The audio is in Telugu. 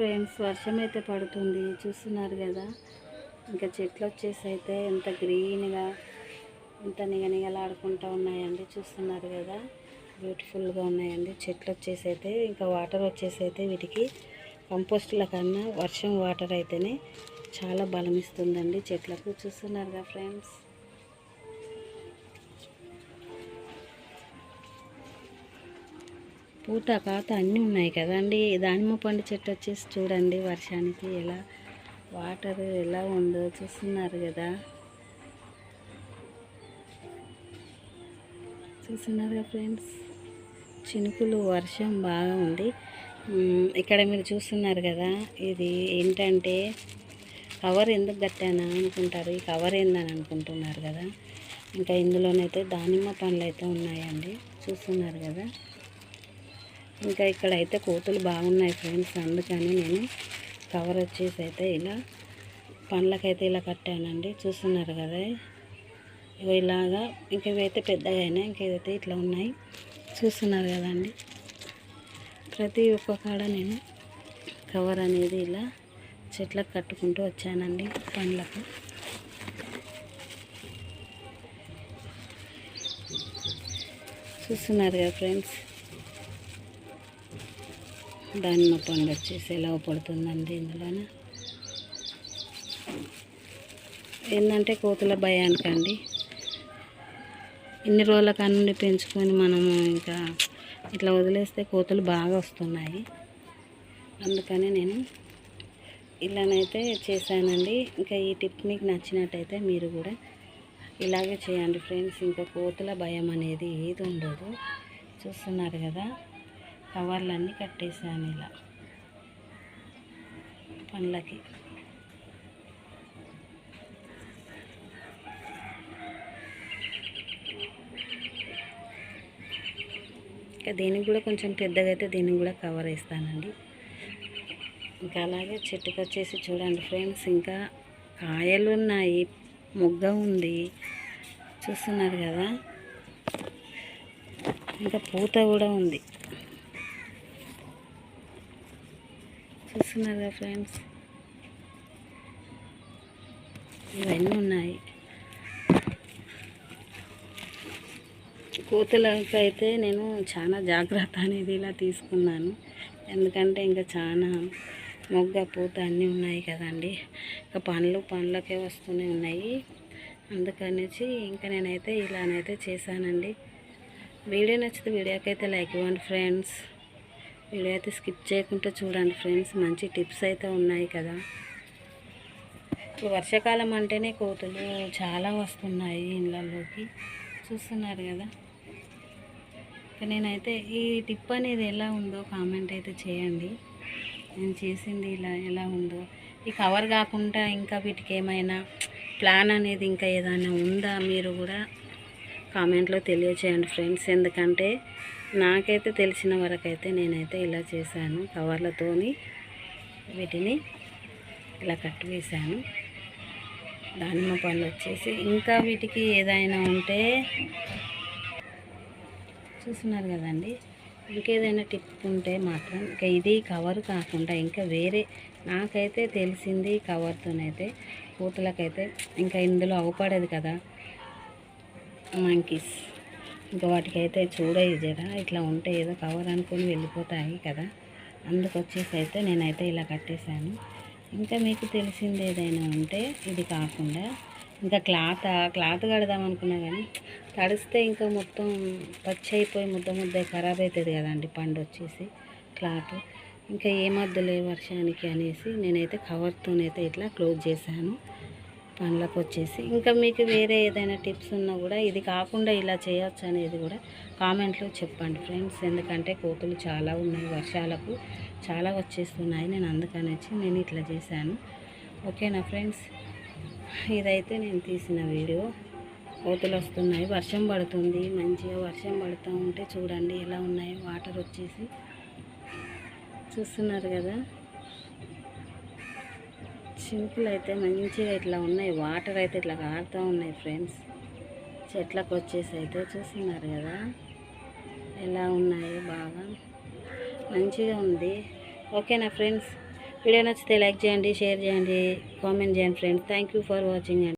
ఫ్రెండ్స్ వర్షం అయితే పడుతుంది చూస్తున్నారు కదా. ఇంకా చెట్లు వచ్చేసి అయితే ఎంత గ్రీన్గా ఎంత నిగనిగలాడుకుంటూ ఉన్నాయండి చూస్తున్నారు కదా. బ్యూటిఫుల్గా ఉన్నాయండి. చెట్లు వచ్చేసి అయితే ఇంకా వాటర్ వచ్చేసి అయితే వీటికి కంపోస్టుల కన్నా వర్షం వాటర్ అయితేనే చాలా బలం ఇస్తుందండి చెట్లకు. చూస్తున్నారు కదా ఫ్రెండ్స్. పూత పాత అన్నీ ఉన్నాయి కదండి. దానిమ్మ పండు చెట్టు వచ్చేసి చూడండి వర్షానికి ఎలా వాటర్ ఎలా ఉందో చూస్తున్నారు కదా. చూస్తున్నారు ఫ్రెండ్స్ చినుకులు వర్షం బాగా ఉంది. ఇక్కడ మీరు చూస్తున్నారు కదా ఇది ఏంటంటే కవర్ ఎందుకు కట్టానా అనుకుంటారు? ఈ కవర్ ఏందని అనుకుంటున్నారు కదా. ఇంకా ఇందులోనైతే దానిమ్మ పండ్లు అయితే ఉన్నాయండి. చూస్తున్నారు కదా. ఇంకా ఇక్కడైతే కోతులు బాగున్నాయి ఫ్రెండ్స్ అందుకని నేను కవర్ వచ్చేసి అయితే ఇలా పండ్లకైతే ఇలా కట్టానండి. చూస్తున్నారు కదా? ఇగో ఇలాగా ఇంకా ఇవైతే పెద్దగా అయినాయి ఇంకా ఇదైతే ఇట్లా ఉన్నాయి. చూస్తున్నారు కదండి? ప్రతి ఒక్క కాడ నేను కవర్ అనేది ఇలా చెట్లకు కట్టుకుంటూ వచ్చానండి పండ్లకు. చూస్తున్నారు కదా ఫ్రెండ్స్? దానిమ్మ పండు వచ్చేసి ఎలా పడుతుందండి ఇందులోన? ఏంటంటే కోతుల భయానికండి. ఇన్ని రోజుల కానుండి పెంచుకొని మనము ఇంకా ఇట్లా వదిలేస్తే కోతులు బాగా వస్తున్నాయి. అందుకని నేను ఇలానైతే చేశానండి. ఇంకా ఈ టిప్ మీకు నచ్చినట్టయితే మీరు కూడా ఇలాగే చేయండి ఫ్రెండ్స్. ఇంకా కోతుల భయం అనేది ఏది ఉండదు. చూస్తున్నారు కదా? కవర్లన్నీ కట్టేసాను ఇలా పండ్లకి ఇంకా దీనికి కూడా కొంచెం పెద్దగా అయితే దీనికి కూడా కవర్ వేస్తానండి. ఇంకా అలాగే చెట్టుకు వచ్చేసి చూడండి ఫ్రెండ్స్ ఇంకా కాయలు ఉన్నాయి మొగ్గ ఉంది. చూస్తున్నారు కదా? ఇంకా పూత కూడా ఉంది. చూస్తున్నారు ఫ్రెండ్స్? ఇవన్నీ ఉన్నాయి. కోతులకు అయితే నేను చాలా జాగ్రత్త అనేది ఇలా తీసుకున్నాను. ఎందుకంటే ఇంకా చాలా మొగ్గ పూత అన్నీ ఉన్నాయి కదండి. ఇంకా పండ్లు పండ్లకే వస్తూనే ఉన్నాయి. అందుకనేసి ఇంకా నేనైతే ఇలానైతే చేశానండి. వీడియో నచ్చితే వీడియోకైతే లైక్ ఇవ్వండి ఫ్రెండ్స్. వీడియో అయితే స్కిప్ చేయకుండా చూడండి ఫ్రెండ్స్ మంచి టిప్స్ అయితే ఉన్నాయి కదా. ఇప్పుడు వర్షాకాలం అంటేనే కోతులు చాలా వస్తున్నాయి ఇళ్ళల్లోకి. చూస్తున్నారు కదా. నేనైతే ఈ టిప్ అనేది ఎలా ఉందో కామెంట్ అయితే చేయండి. నేను చేసింది ఇలా ఎలా ఉందో. ఈ కవర్ కాకుండా ఇంకా వీటికి ఏమైనా ప్లాన్ అనేది ఇంకా ఏదైనా ఉందా మీరు కూడా? కామెంట్లో తెలియచేయండి ఫ్రెండ్స్. ఎందుకంటే నాకైతే తెలిసిన వరకైతే నేనైతే ఇలా చేశాను. కవర్లతోని వీటిని ఇలా కట్ వేశాను దానిమ్మ పళ్ళు వచ్చేసి ఇంకా వీటికి ఏదైనా ఉంటే చూస్తున్నారు కదండి. ఇంకేదైనా టిప్ ఉంటే మాత్రం ఇంకా ఇది కవర్ కాకుండా ఇంకా వేరే నాకైతే తెలిసింది కవర్తోనైతే పూతలకైతే ఇంకా ఇందులో అవపడదు కదా. మంకీస్. ఇంకా వాటికైతే చూడయి జరా ఇట్లా ఉంటే ఏదో కవర్ అనుకొని వెళ్ళిపోతాయి కదా. అందుకొచ్చేసి అయితే నేనైతే ఇలా కట్టేశాను. ఇంకా మీకు తెలిసింది ఏదైనా ఉంటే ఇది కాకుండా ఇంకా క్లాత్ క్లాత్ కడదాం అనుకున్నా కానీ తడిస్తే ఇంకా మొత్తం పచ్చి అయిపోయి ముద్ద ముద్ద ఖరాబ్ అవుతుంది కదండి పండు వచ్చేసి క్లాత్. ఇంకా ఏమద్దులే వర్షానికి అనేసి నేనైతే కవర్తోనైతే ఇట్లా క్లోజ్ చేశాను. పండ్లకు వచ్చేసి ఇంకా మీకు వేరే ఏదైనా టిప్స్ ఉన్నా కూడా ఇది కాకుండా ఇలా చేయొచ్చు అనేది కూడా కామెంట్లో చెప్పండి ఫ్రెండ్స్. ఎందుకంటే కోతులు చాలా ఉన్నాయి వర్షాలకు. చాలా వచ్చేస్తున్నాయి. నేను అందుకనేసి నేను ఇట్లా చేశాను. ఓకేనా ఫ్రెండ్స్? ఇదైతే నేను తీసిన వీడియో. కోతులు వస్తున్నాయి. వర్షం పడుతుంది. మంచిగా వర్షం పడుతూ ఉంటే చూడండి ఎలా ఉన్నాయి. వాటర్ వచ్చేసి చూస్తున్నారు కదా? చినుకులు అయితే మంచిగా ఇట్లా ఉన్నాయి. వాటర్ అయితే ఇట్లా కారుతూ ఉన్నాయి ఫ్రెండ్స్. చెట్లకు వచ్చేసి అయితే చూస్తున్నారు కదా. ఎలా ఉన్నాయి బాగా? మంచిగా ఉంది. ఓకేనా ఫ్రెండ్స్? వీడియో నచ్చితే లైక్ చేయండి షేర్ చేయండి కామెంట్ చేయండి friends. Thank you for watching అండి.